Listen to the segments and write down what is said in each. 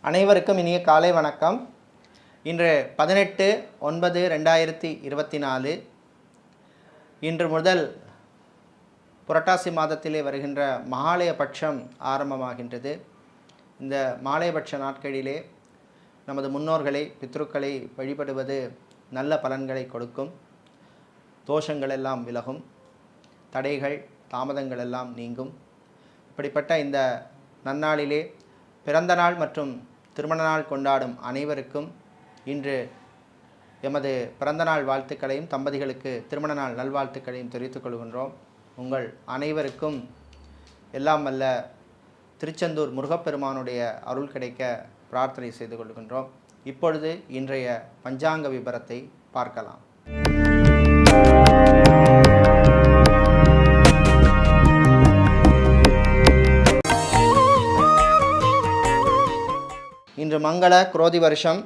அனைவருக்கும் இனிய காலை வணக்கம். இன்று பதினெட்டு ஒன்பது ரெண்டாயிரத்தி இருபத்தி நாலு. இன்று முதல் புரட்டாசி மாதத்திலே வருகின்ற மகாலய பட்சம் ஆரம்பமாகின்றது. இந்த மாலயபட்ச நாட்களிலே நமது முன்னோர்களை பித்ருக்களை வழிபடுவது நல்ல பலன்களை கொடுக்கும். தோஷங்கள் எல்லாம் விலகும். தடைகள் தாமதங்கள் எல்லாம் நீங்கும். இப்படிப்பட்ட இந்த நன்னாளிலே பிறந்த நாள் மற்றும் திருமண நாள் கொண்டாடும் அனைவருக்கும் இன்று எமது பிறந்தநாள் வாழ்த்துக்களையும் தம்பதிகளுக்கு திருமண நாள் நல்வாழ்த்துக்களையும் தெரிவித்துக் கொள்கின்றோம். உங்கள் அனைவருக்கும் எல்லாம் வல்ல திருச்செந்தூர் முருகப்பெருமானுடைய அருள் கிடைக்க பிரார்த்தனை செய்து கொள்கின்றோம். இப்பொழுது இன்றைய பஞ்சாங்க விபரத்தை பார்க்கலாம். இன்று மங்கள குரோதி வருஷம்.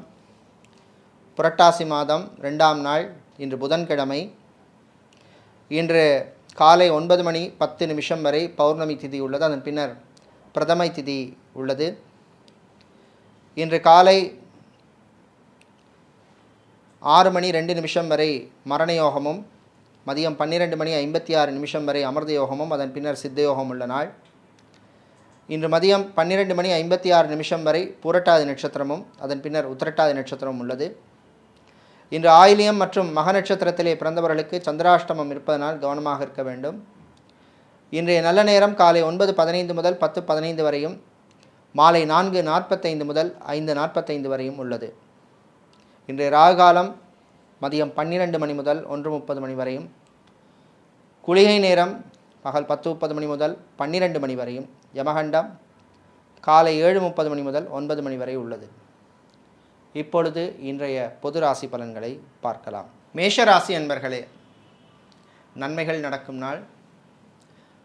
புரட்டாசி மாதம் ரெண்டாம் நாள் இன்று புதன்கிழமை. இன்று காலை ஒன்பது மணி பத்து நிமிஷம் வரை பௌர்ணமி திதி உள்ளது. அதன் பின்னர் பிரதமை திதி உள்ளது. இன்று காலை ஆறு மணி ரெண்டு நிமிஷம் வரை மரண யோகமும் மதியம் பன்னிரெண்டு மணி ஐம்பத்தி ஆறு நிமிஷம் வரை அமிர்த யோகமும் அதன் பின்னர் சித்த யோகம் உள்ள நாள். இன்று மதியம் பன்னிரெண்டு மணி ஐம்பத்தி ஆறு நிமிஷம் வரை புரட்டாதி நட்சத்திரமும் அதன் பின்னர் உத்திரட்டாதி நட்சத்திரமும் உள்ளது. இன்று ஆயிலியம் மற்றும் மக நட்சத்திரத்திலே பிறந்தவர்களுக்கு சந்திராஷ்டமம் இருப்பதனால் கவனமாக இருக்க வேண்டும். இன்றைய நல்ல நேரம் காலை ஒன்பது பதினைந்து முதல் பத்து பதினைந்து வரையும் மாலை நான்கு நாற்பத்தைந்து முதல் ஐந்து நாற்பத்தைந்து வரையும் உள்ளது. இன்றைய ராகுகாலம் மதியம் பன்னிரெண்டு மணி முதல் ஒன்று முப்பது மணி வரையும். குளிகை நேரம் பகல் பத்து முப்பது மணி முதல் பன்னிரெண்டு மணி வரையும் யமகண்டம் காலை ஏழு முப்பது மணி முதல் ஒன்பது மணி வரை உள்ளது. இப்பொழுது இன்றைய பொது ராசி பலன்களை பார்க்கலாம். மேஷ ராசி அன்பர்களே நன்மைகள் நடக்கும் நாள்.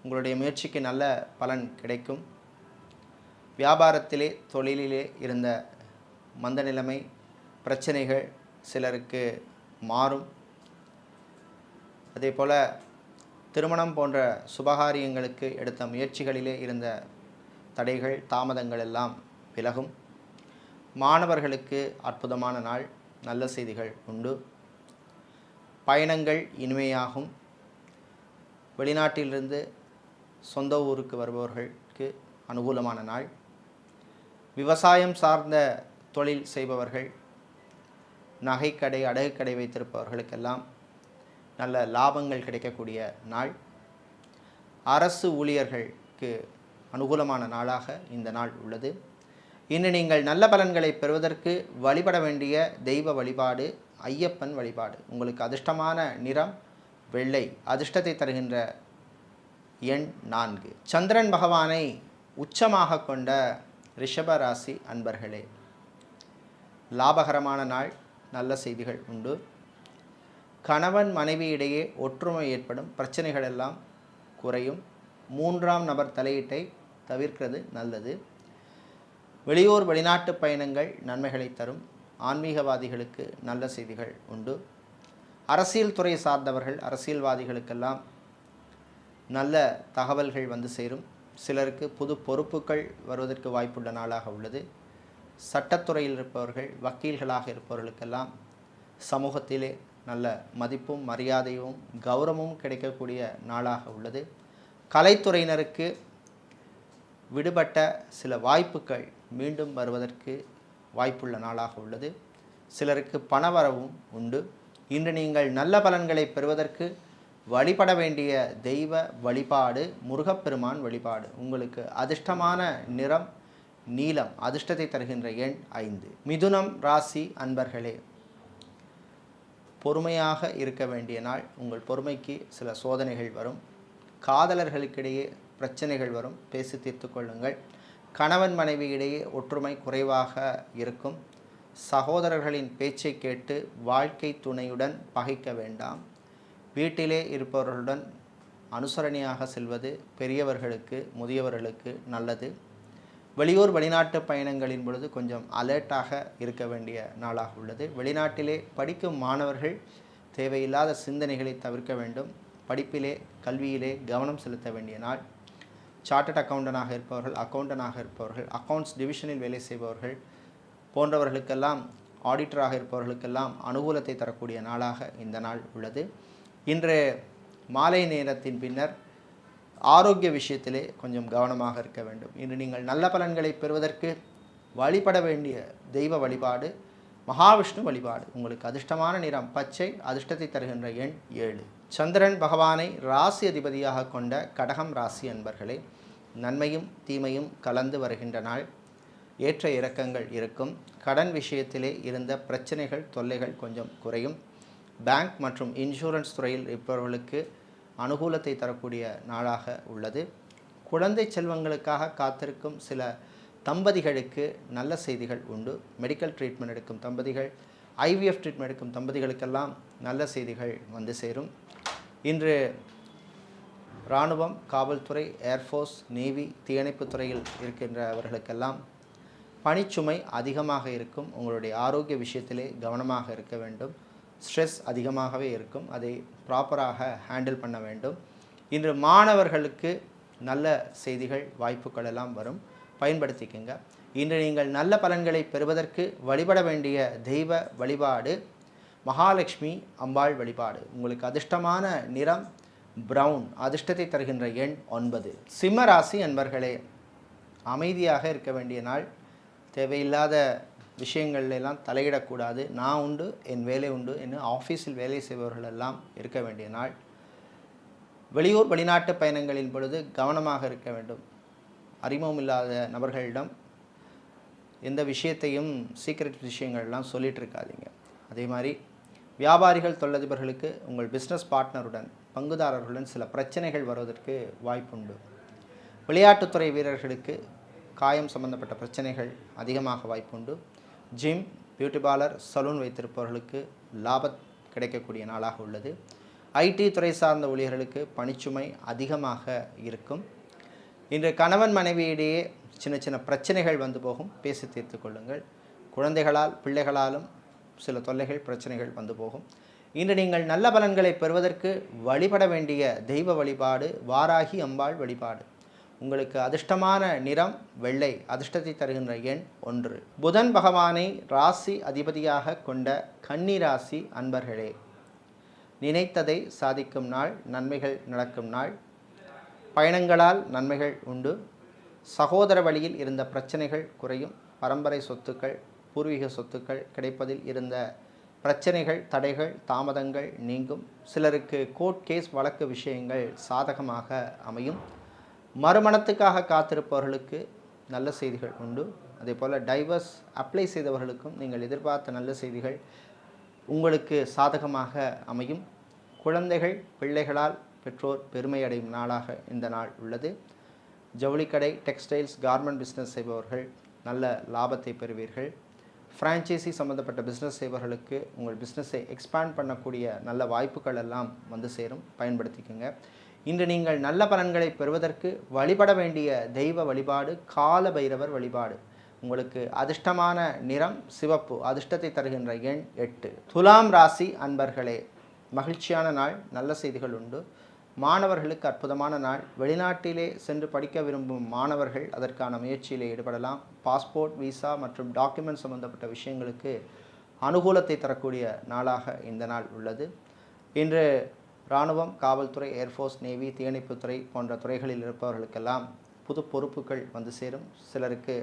உங்களுடைய முயற்சிக்கு நல்ல பலன் கிடைக்கும். வியாபாரத்திலே தொழிலிலே இருந்த மந்த நிலைமை பிரச்சனைகள் சிலருக்கு மாறும். அதே போல் திருமணம் போன்ற சுபகாரியங்களுக்கு எடுத்த முயற்சிகளிலே இருந்த தடைகள் தாமதங்கள் எல்லாம் விலகும். மாணவர்களுக்கு அற்புதமான நாள் நல்ல செய்திகள் உண்டு. பயணங்கள் இனிமையாகும். வெளிநாட்டிலிருந்து சொந்த ஊருக்கு வருபவர்களுக்கு அனுகூலமான நாள். விவசாயம் சார்ந்த தொழில் செய்பவர்கள் நகைக்கடை அடகுக்கடை வைத்திருப்பவர்களுக்கெல்லாம் நல்ல லாபங்கள் கிடைக்கக்கூடிய நாள். அரசு ஊழியர்களுக்கு அனுகூலமான நாளாக இந்த நாள் உள்ளது. இன்று நீங்கள் நல்ல பலன்களை பெறுவதற்கு வழிபட வேண்டிய தெய்வ வழிபாடு ஐயப்பன் வழிபாடு. உங்களுக்கு அதிர்ஷ்டமான நிறம் வெள்ளை. அதிர்ஷ்டத்தை தருகின்ற எண் நான்கு. சந்திரன் பகவானை உச்சமாக கொண்ட ரிஷப ராசி அன்பர்களே லாபகரமான நாள். நல்ல செய்திகள் உண்டு. கணவன் மனைவியிடையே ஒற்றுமை ஏற்படும் பிரச்சனைகள் எல்லாம் குறையும். மூன்றாம் நபர் தலையீட்டை தவிர்க்கிறது நல்லது. வெளியூர் வெளிநாட்டு பயணங்கள் நன்மைகளை தரும். ஆன்மீகவாதிகளுக்கு நல்ல செய்திகள் உண்டு. அரசியல் துறை சார்ந்தவர்கள் அரசியல்வாதிகளுக்கெல்லாம் நல்ல தகவல்கள் வந்து சேரும். சிலருக்கு புது பொறுப்புகள் வருவதற்கு வாய்ப்புள்ள நாளாக உள்ளது. சட்டத்துறையில் இருப்பவர்கள் வக்கீல்களாக இருப்பவர்களுக்கெல்லாம் சமூகத்திலே நல்ல மதிப்பும் மரியாதையும் கௌரவமும் கிடைக்கக்கூடிய நாளாக உள்ளது. கலைத்துறையினருக்கு விடுபட்ட சில வாய்ப்புகள் மீண்டும் வருவதற்கு வாய்ப்புள்ள நாளாக உள்ளது. சிலருக்கு பணவரவும் உண்டு. இன்று நீங்கள் நல்ல பலன்களை பெறுவதற்கு வழிபட வேண்டிய தெய்வ வழிபாடு முருகப்பெருமான் வழிபாடு. உங்களுக்கு அதிர்ஷ்டமான நிறம் நீலம் அதிர்ஷ்டத்தை தருகின்ற எண் ஐந்து. மிதுனம் ராசி அன்பர்களே பொறுமையாக இருக்க வேண்டிய நாள் உங்கள் பொறுமைக்கு சில சோதனைகள் வரும். காதலர்களுக்கிடையே பிரச்சனைகள் வரும். பேசி தீர்த்து கொள்ளுங்கள். கணவன் மனைவியிடையே ஒற்றுமை குறைவாக இருக்கும். சகோதரர்களின் பேச்சை கேட்டு வாழ்க்கை துணையுடன் பகைக்க வேண்டாம். வீட்டிலே இருப்பவர்களுடன் அனுசரணையாக செல்வது பெரியவர்களுக்கு முதியவர்களுக்கு நல்லது. வெளியூர் வெளிநாட்டு பயணங்களின் பொழுது கொஞ்சம் அலர்ட்டாக இருக்க வேண்டிய நாளாக உள்ளது. வெளிநாட்டிலே படிக்கும் மாணவர்கள் தேவையில்லாத சிந்தனைகளை தவிர்க்க வேண்டும். படிப்பிலே கல்வியிலே கவனம் செலுத்த வேண்டிய நாள். சார்ட்டட் அக்கௌண்டனாக இருப்பவர்கள் அக்கௌண்டனாக இருப்பவர்கள் அக்கௌண்ட்ஸ் டிவிஷனில் வேலை செய்பவர்கள் போன்றவர்களுக்கெல்லாம் ஆடிட்டராக இருப்பவர்களுக்கெல்லாம் அனுகூலத்தை தரக்கூடிய நாளாக இந்த நாள் உள்ளது. இன்று மாலை நேரத்தின் பின்னர் ஆரோக்கிய விஷயத்திலே கொஞ்சம் கவனமாக இருக்க வேண்டும். இன்று நீங்கள் நல்ல பலன்களை பெறுவதற்கு வழிபட வேண்டிய தெய்வ வழிபாடு மகாவிஷ்ணு வழிபாடு. உங்களுக்கு அதிர்ஷ்டமான நிறம் பச்சை அதிர்ஷ்டத்தை தருகின்ற எண் ஏழு. சந்திரன் பகவானை ராசி அதிபதியாக கொண்ட கடகம் ராசி அன்பர்களே நன்மையும் தீமையும் கலந்து வருகின்ற நாள். ஏற்ற இறக்கங்கள் இருக்கும். கடன் விஷயத்திலே இருந்த பிரச்சனைகள் தொல்லைகள் கொஞ்சம் குறையும். பேங்க் மற்றும் இன்சூரன்ஸ் துறையில் இருப்பவர்களுக்கு அனுகூலத்தை தரக்கூடிய நாளாக உள்ளது. குழந்தை செல்வங்களுக்காக காத்திருக்கும் சில தம்பதிகளுக்கு நல்ல செய்திகள் உண்டு. மெடிக்கல் ட்ரீட்மெண்ட் எடுக்கும் தம்பதிகள் ஐவிஎஃப் ட்ரீட்மெண்ட் எடுக்கும் தம்பதிகளுக்கெல்லாம் நல்ல செய்திகள் வந்து சேரும். இன்று இராணுவம் காவல்துறை ஏர்ஃபோர்ஸ் நேவி தீயணைப்பு துறையில் இருக்கின்றவர்களுக்கெல்லாம் பணிச்சுமை அதிகமாக இருக்கும். உங்களுடைய ஆரோக்கிய விஷயத்திலே கவனமாக இருக்க வேண்டும். ஸ்ட்ரெஸ் அதிகமாகவே இருக்கும். அதை ப்ராப்பராக ஹேண்டில் பண்ண வேண்டும். இன்று மாணவர்களுக்கு நல்ல செய்திகள் வாய்ப்புகள் எல்லாம் வரும். பயன்படுத்திக்கங்க. இன்று நீங்கள் நல்ல பலன்களை பெறுவதற்கு வழிபட வேண்டிய தெய்வ வழிபாடு மகாலட்சுமி அம்பாள் வழிபாடு. உங்களுக்கு அதிர்ஷ்டமான நிறம் பிரவுன் அதிர்ஷ்டத்தை தருகின்ற எண் ஒன்பது. சிம்ம ராசி அன்பர்களே அமைதியாக இருக்க வேண்டிய நாள் தேவையில்லாத விஷயங்கள்ல எல்லாம் தலையிடக்கூடாது. நான் உண்டு என் வேலை உண்டு என்று ஆஃபீஸில் வேலை செய்பவர்கள் எல்லாம் இருக்க வேண்டிய நாள். வெளியூர் வெளிநாட்டு பயணங்களின் பொழுது கவனமாக இருக்க வேண்டும். அறிமுகம் இல்லாத நபர்களிடம் எந்த விஷயத்தையும் சீக்ரெட் விஷயங்கள்லாம் சொல்லிகிட்டு இருக்காதீங்க அதே மாதிரி வியாபாரிகள் தொழிலதிபர்களுக்கு உங்கள் பிஸ்னஸ் பார்ட்னருடன் பங்குதாரர்களுடன் சில பிரச்சனைகள் வருவதற்கு வாய்ப்புண்டு. விளையாட்டுத்துறை வீரர்களுக்கு காயம் சம்பந்தப்பட்ட பிரச்சனைகள் அதிகமாக வாய்ப்புண்டு. ஜிம் பியூட்டி பார்லர் சலூன் வைத்திருப்பவர்களுக்கு லாபம் கிடைக்கக்கூடிய நாளாக உள்ளது. ஐடி துறை சார்ந்த ஊழியர்களுக்கு பணிச்சுமை அதிகமாக இருக்கும். இன்று கணவன் மனைவியிடையே சின்ன சின்ன பிரச்சனைகள் வந்து போகும். பேசி தீர்த்து கொள்ளுங்கள். குழந்தைகளால் பிள்ளைகளாலும் சில தொல்லைகள் பிரச்சனைகள் வந்து போகும். இன்று நீங்கள் நல்ல பலன்களை பெறுவதற்கு வழிபட வேண்டிய தெய்வ வழிபாடு வாராகி அம்பாள் வழிபாடு. உங்களுக்கு அதிர்ஷ்டமான நிறம் வெள்ளை அதிர்ஷ்டத்தை தருகின்ற எண் ஒன்று. புதன் பகவானை ராசி அதிபதியாக கொண்ட கன்னி ராசி அன்பர்களே நினைத்ததை சாதிக்கும் நாள் நன்மைகள் நடக்கும் நாள். பயணங்களால் நன்மைகள் உண்டு. சகோதர வழியில் இருந்த பிரச்சனைகள் குறையும். பரம்பரை சொத்துக்கள் பூர்வீக சொத்துக்கள் கிடைப்பதில் இருந்த பிரச்சனைகள் தடைகள் தாமதங்கள் நீங்கும். சிலருக்கு கோர்ட் கேஸ் வழக்கு விஷயங்கள் சாதகமாக அமையும். மறுமணத்துக்காக காத்திருப்பவர்களுக்கு நல்ல செய்திகள் உண்டு. அதே போல் டைவர்ஸ் அப்ளை செய்தவர்களுக்கும் நீங்கள் எதிர்பார்த்த நல்ல செய்திகள் உங்களுக்கு சாதகமாக அமையும். குழந்தைகள் பிள்ளைகளால் பெற்றோர் பெருமை அடையும் நாளாக இந்த நாள் உள்ளது. ஜவுளிக்கடை டெக்ஸ்டைல்ஸ் கார்மெண்ட் பிஸ்னஸ் செய்பவர்கள் நல்ல லாபத்தை பெறுவீர்கள். ஃப்ரான்ச்சைசி சம்மந்தப்பட்ட பிஸ்னஸ் செய்பவர்களுக்கு உங்கள் பிஸ்னஸை எக்ஸ்பேண்ட் பண்ணக்கூடிய நல்ல வாய்ப்புகள் எல்லாம் வந்து சேரும். பயன்படுத்திக்கோங்க. இன்று நீங்கள் நல்ல பலன்களை பெறுவதற்கு வழிபட வேண்டிய தெய்வ வழிபாடு கால பைரவர் வழிபாடு. உங்களுக்கு அதிர்ஷ்டமான நிறம் சிவப்பு அதிர்ஷ்டத்தை தருகின்ற எண் எட்டு. துலாம் ராசி அன்பர்களே மகிழ்ச்சியான நாள் நல்ல செய்திகள் உண்டு. மாணவர்களுக்கு அற்புதமான நாள். வெளிநாட்டிலே சென்று படிக்க விரும்பும் மாணவர்கள் அதற்கான முயற்சியில் ஈடுபடலாம். பாஸ்போர்ட் விசா மற்றும் டாக்குமெண்ட் சம்பந்தப்பட்ட விஷயங்களுக்கு அனுகூலத்தை தரக்கூடிய நாளாக இந்த நாள் உள்ளது. இன்று இராணுவம் காவல்துறை ஏர்ஃபோர்ஸ் நேவி தீயணைப்புத்துறை போன்ற துறைகளில் இருப்பவர்களுக்கெல்லாம் புது பொறுப்புகள் வந்து சேரும். சிலருக்கு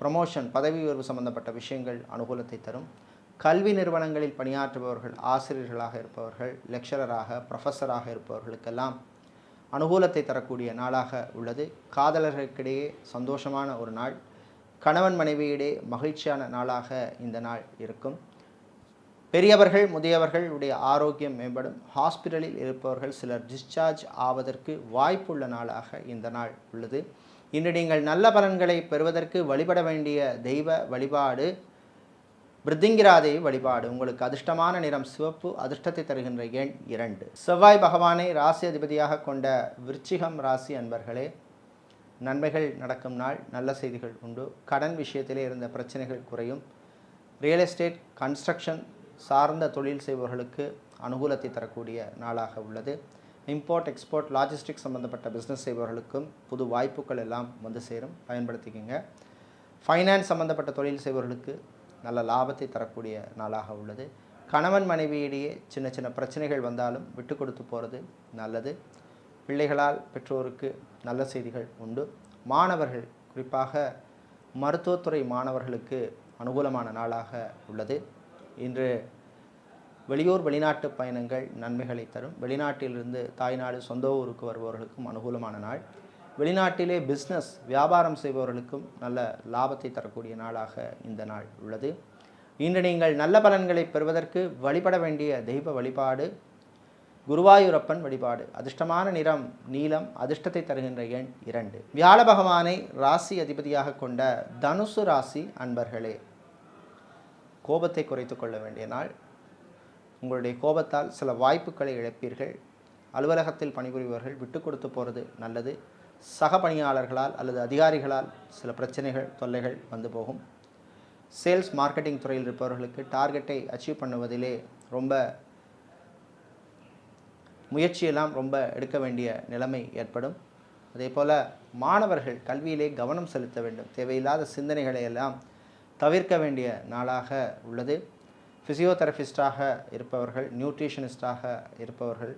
ப்ரமோஷன் பதவி உயர்வு சம்பந்தப்பட்ட விஷயங்கள் அனுகூலத்தை தரும். கல்வி நிறுவனங்களில் பணியாற்றுபவர்கள் ஆசிரியர்களாக இருப்பவர்கள் லெக்சரராக ப்ரொஃபஸராக இருப்பவர்களுக்கெல்லாம் அனுகூலத்தை தரக்கூடிய நாளாக உள்ளது. காதலர்களுக்கிடையே சந்தோஷமான ஒரு நாள். கணவன் மனைவியிடையே மகிழ்ச்சியான நாளாக இந்த நாள் இருக்கும். பெரியவர்கள் முதியவர்கள் உடைய ஆரோக்கியம் மேம்படும். ஹாஸ்பிட்டலில் இருப்பவர்கள் சிலர் டிஸ்சார்ஜ் ஆவதற்கு வாய்ப்புள்ள நாளாக இந்த நாள் உள்ளது. இன்று நீங்கள் நல்ல பலன்களை பெறுவதற்கு வழிபட வேண்டிய தெய்வ வழிபாடு பிருத்திங்கிராதேவி வழிபாடு உங்களுக்கு அதிர்ஷ்டமான நிறம் சிவப்பு அதிர்ஷ்டத்தை தருகின்ற எண் இரண்டு. செவ்வாய் பகவானை ராசி அதிபதியாக கொண்ட விருச்சிகம் ராசி அன்பர்களே நன்மைகள் நடக்கும் நாள் நல்ல செய்திகள் உண்டு. கடன் விஷயத்திலே இருந்த பிரச்சனைகள் குறையும். ரியல் எஸ்டேட் கன்ஸ்ட்ரக்ஷன் சார்ந்த தொழில் செய்பவர்களுக்கு அனுகூலத்தை தரக்கூடிய நாளாக உள்ளது. இம்போர்ட் எக்ஸ்போர்ட் லாஜிஸ்டிக் சம்பந்தப்பட்ட பிஸ்னஸ் செய்பவர்களுக்கும் புது வாய்ப்புகள் எல்லாம் வந்து சேரும். பயன்படுத்திக்கங்க. ஃபைனான்ஸ் சம்பந்தப்பட்ட தொழில் செய்பவர்களுக்கு நல்ல லாபத்தை தரக்கூடிய நாளாக உள்ளது. கணவன் மனைவியிடையே சின்ன சின்ன பிரச்சனைகள் வந்தாலும் விட்டு கொடுத்து போகிறது நல்லது. பிள்ளைகளால் பெற்றோருக்கு நல்ல செய்திகள் உண்டு. மாணவர்கள் குறிப்பாக மருத்துவத்துறை மாணவர்களுக்கு அனுகூலமான நாளாக உள்ளது. இன்று வெளியூர் வெளிநாட்டு பயணங்கள் நன்மைகளை தரும். வெளிநாட்டிலிருந்து தாய்நாடு சொந்த ஊருக்கு வருபவர்களுக்கும் அனுகூலமான நாள். வெளிநாட்டிலே பிஸ்னஸ் வியாபாரம் செய்பவர்களுக்கும் நல்ல லாபத்தை தரக்கூடிய நாளாக இந்த நாள் உள்ளது. இன்று நீங்கள் நல்ல பலன்களை பெறுவதற்கு வழிபட வேண்டிய தெய்வ வழிபாடு குருவாயூரப்பன் வழிபாடு. அதிர்ஷ்டமான நிறம் நீலம் அதிர்ஷ்டத்தை தருகின்ற எண் இரண்டு. வியாழ பகவானை ராசி அதிபதியாக கொண்ட தனுசு ராசி அன்பர்களே கோபத்தை குறைத்து கொள்ள வேண்டிய நாள். உங்களுடைய கோபத்தால் சில வாய்ப்புகளை இழப்பீர்கள். அலுவலகத்தில் பணிபுரிபவர்கள் விட்டு கொடுத்து போகிறது நல்லது. சக பணியாளர்களால் அல்லது அதிகாரிகளால் சில பிரச்சனைகள் தொல்லைகள் வந்து போகும். சேல்ஸ் மார்க்கெட்டிங் துறையில் இருப்பவர்களுக்கு டார்கெட்டை அச்சீவ் பண்ணுவதிலே ரொம்ப முயற்சியெல்லாம் ரொம்ப எடுக்க வேண்டிய நிலைமை ஏற்படும். அதே போல் மாணவர்கள் கல்வியிலே கவனம் செலுத்த வேண்டும். தேவையில்லாத சிந்தனைகளை எல்லாம் தவிர்க்க வேண்டிய நாளாக உள்ளது. ஃபிசியோதெரபிஸ்டாக இருப்பவர்கள் நியூட்ரிஷனிஸ்டாக இருப்பவர்கள்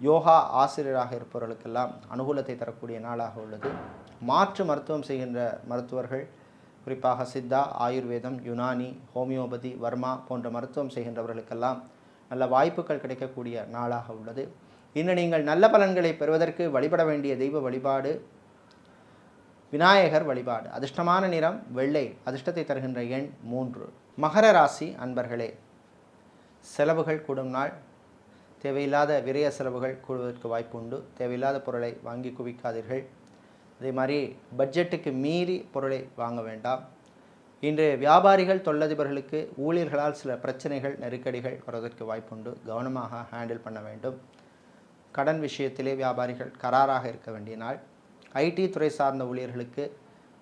யோகா ஆசிரியராக இருப்பவர்களுக்கெல்லாம் அனுகூலத்தை தரக்கூடிய நாளாக உள்ளது. மாற்று மருத்துவம் செய்கின்ற மருத்துவர்கள் குறிப்பாக சித்தா ஆயுர்வேதம் யுனானி ஹோமியோபதி வர்மா போன்ற மருத்துவம் செய்கின்றவர்களுக்கெல்லாம் நல்ல வாய்ப்புகள் கிடைக்கக்கூடிய நாளாக உள்ளது. இன்னும் நீங்கள் நல்ல பலன்களை பெறுவதற்கு வழிபட வேண்டிய தெய்வ வழிபாடு விநாயகர் வழிபாடு. அதிர்ஷ்டமான நிறம் வெள்ளை. அதிர்ஷ்டத்தை தருகின்ற எண் மூன்று. மகர ராசி அன்பர்களே செலவுகள் கூடும் நாள். தேவையில்லாத விரய செலவுகள் கூடுவதற்கு வாய்ப்பு உண்டு தேவையில்லாத பொருளை வாங்கி குவிக்காதீர்கள். அதே மாதிரி பட்ஜெட்டுக்கு மீறி பொருளை வாங்க வேண்டாம். இன்று வியாபாரிகள் தொழிலதிபர்களுக்கு ஊழியர்களால் சில பிரச்சனைகள் நெருக்கடிகள் வருவதற்கு வாய்ப்புண்டு. கவனமாக ஹேண்டில் பண்ண வேண்டும். கடன் விஷயத்திலே வியாபாரிகள் கராராக இருக்க வேண்டிய நாள். ஐடி துறை சார்ந்த ஊழியர்களுக்கு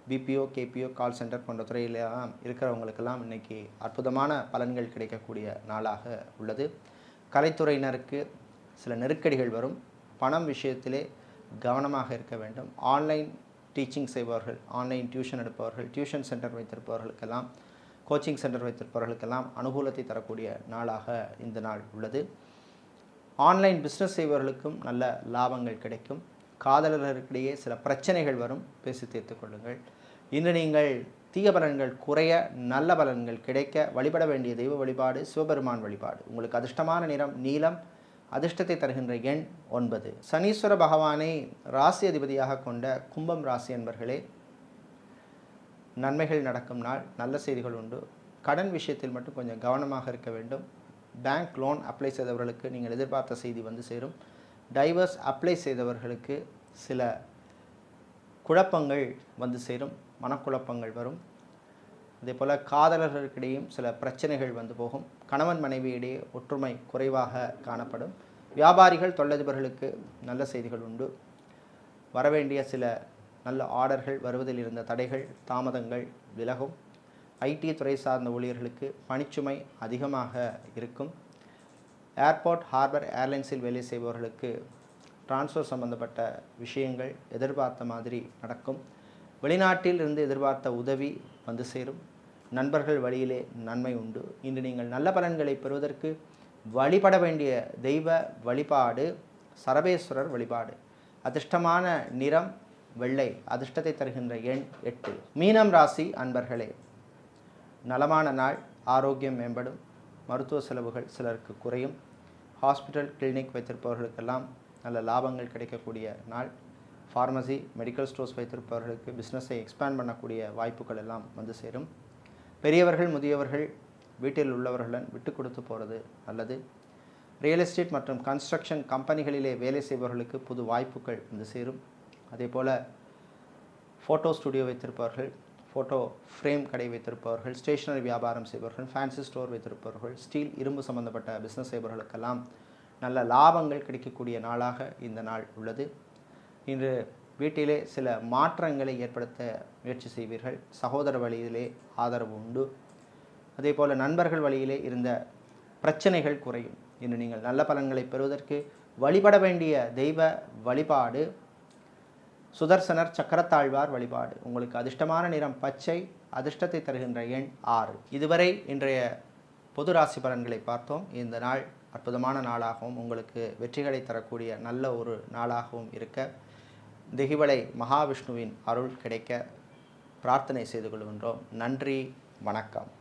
பிபிஓ கேபிஓ கால் சென்டர் போன்ற துறையிலாம் இருக்கிறவங்களுக்கெல்லாம் இன்றைக்கி அற்புதமான பலன்கள் கிடைக்கக்கூடிய நாளாக உள்ளது. கலைத்துறையினருக்கு சில நெருக்கடிகள் வரும். பணம் விஷயத்திலே கவனமாக இருக்க வேண்டும். ஆன்லைன் டீச்சிங் செய்பவர்கள் ஆன்லைன் டியூஷன் எடுப்பவர்கள் டியூஷன் சென்டர் வைத்திருப்பவர்களுக்கெல்லாம் கோச்சிங் சென்டர் வைத்திருப்பவர்களுக்கெல்லாம் அனுகூலத்தை தரக்கூடிய நாளாக இந்த நாள் உள்ளது. ஆன்லைன் பிஸ்னஸ் செய்பவர்களுக்கும் நல்ல லாபங்கள் கிடைக்கும். காதலர்களுக்கிடையே சில பிரச்சனைகள் வரும். பேசி தீர்த்து கொள்ளுங்கள். இன்று நீங்கள் தீய பலன்கள் குறைய நல்ல பலன்கள் கிடைக்க வழிபட வேண்டிய தெய்வ வழிபாடு சிவபெருமான் வழிபாடு. உங்களுக்கு அதிர்ஷ்டமான நிறம் நீலம் அதிர்ஷ்டத்தை தருகின்ற எண் ஒன்பது. சனீஸ்வர பகவானை ராசி அதிபதியாக கொண்ட கும்பம் ராசி என்பர்களே நன்மைகள் நடக்கும் நாள் நல்ல செய்திகள் உண்டு. கடன் விஷயத்தில் மட்டும் கொஞ்சம் கவனமாக இருக்க வேண்டும். பேங்க் லோன் அப்ளை செய்தவர்களுக்கு நீங்கள் எதிர்பார்த்த செய்தி வந்து சேரும். டைவர்ஸ் அப்ளை செய்தவர்களுக்கு சில குழப்பங்கள் வந்து சேரும் மனக்குழப்பங்கள் வரும். அதே போல் காதலர்களுக்கிடையும் சில பிரச்சனைகள் வந்து போகும். கணவன் மனைவியிடையே ஒற்றுமை குறைவாக காணப்படும். வியாபாரிகள் தொழிலதிபர்களுக்கு நல்ல செய்திகள் உண்டு. வரவேண்டிய சில நல்ல ஆர்டர்கள் வருவதில் இருந்த தடைகள் தாமதங்கள் விலகும். ஐடி துறை சார்ந்த ஊழியர்களுக்கு பணிச்சுமை அதிகமாக இருக்கும். ஏர்போர்ட் ஹார்பர் ஏர்லைன்ஸில் வேலை செய்பவர்களுக்கு டிரான்ஸ்ஃபர் சம்பந்தப்பட்ட விஷயங்கள் எதிர்பார்த்த மாதிரி நடக்கும். வெளிநாட்டில் இருந்து எதிர்பார்த்த உதவி வந்து சேரும். நண்பர்கள் வழியிலே நன்மை உண்டு. இன்று நீங்கள் நல்ல பலன்களை பெறுவதற்கு வழிபட வேண்டிய தெய்வ வழிபாடு சரபேஸ்வரர் வழிபாடு. அதிர்ஷ்டமான நிறம் வெள்ளை அதிர்ஷ்டத்தை தருகின்ற எண் எட்டு. மீனம் ராசி அன்பர்களே நலமான நாள் ஆரோக்கியம் மேம்படும். மருத்துவ செலவுகள் சிலருக்கு குறையும். ஹாஸ்பிட்டல் கிளினிக் வைத்திருப்பவர்களுக்கெல்லாம் நல்ல லாபங்கள் கிடைக்கக்கூடிய நாள். ஃபார்மசி மெடிக்கல் ஸ்டோர்ஸ் வைத்திருப்பவர்களுக்கு பிஸ்னஸை எக்ஸ்பேண்ட் பண்ணக்கூடிய வாய்ப்புகள் எல்லாம் வந்து சேரும். பெரியவர்கள் முதியவர்கள் வீட்டில் உள்ளவர்களுடன் விட்டு கொடுத்து போகிறது நல்லது. ரியல் எஸ்டேட் மற்றும் கன்ஸ்ட்ரக்ஷன் கம்பெனிகளிலே வேலை செய்பவர்களுக்கு புது வாய்ப்புகள் வந்து சேரும். அதே போல் ஃபோட்டோ ஸ்டுடியோ வைத்திருப்பவர்கள் ஃபோட்டோ ஃப்ரேம் கடை வைத்திருப்பவர்கள் ஸ்டேஷனரி வியாபாரம் செய்பவர்கள் ஃபேன்சி ஸ்டோர் வைத்திருப்பவர்கள் ஸ்டீல் இரும்பு சம்பந்தப்பட்ட பிஸ்னஸ் செய்பவர்களுக்கெல்லாம் நல்ல லாபங்கள் கிடைக்கக்கூடிய நாளாக இந்த நாள் உள்ளது. இன்று வீட்டிலே சில மாற்றங்களை ஏற்படுத்த முயற்சி செய்வீர்கள். சகோதர வழியிலே ஆதரவு உண்டு. அதே போல் நண்பர்கள் வழியிலே இருந்த பிரச்சனைகள் குறையும். இன்று நீங்கள் நல்ல பலன்களை பெறுவதற்கு வழிபட வேண்டிய தெய்வ வழிபாடு சுதர்சனர் சக்கரத்தாழ்வார் வழிபாடு. உங்களுக்கு அதிர்ஷ்டமான நிறம் பச்சை அதிர்ஷ்டத்தை தருகின்ற எண் ஆறு. இதுவரை இன்றைய பொது ராசி பலன்களை பார்த்தோம். இந்த நாள் அற்புதமான நாளாகவும் உங்களுக்கு வெற்றிகளை தரக்கூடிய நல்ல ஒரு நாளாகவும் இருக்க திகிவளை மகாவிஷ்ணுவின் அருள் கிடைக்க பிரார்த்தனை செய்து கொள்கின்றோம். நன்றி வணக்கம்.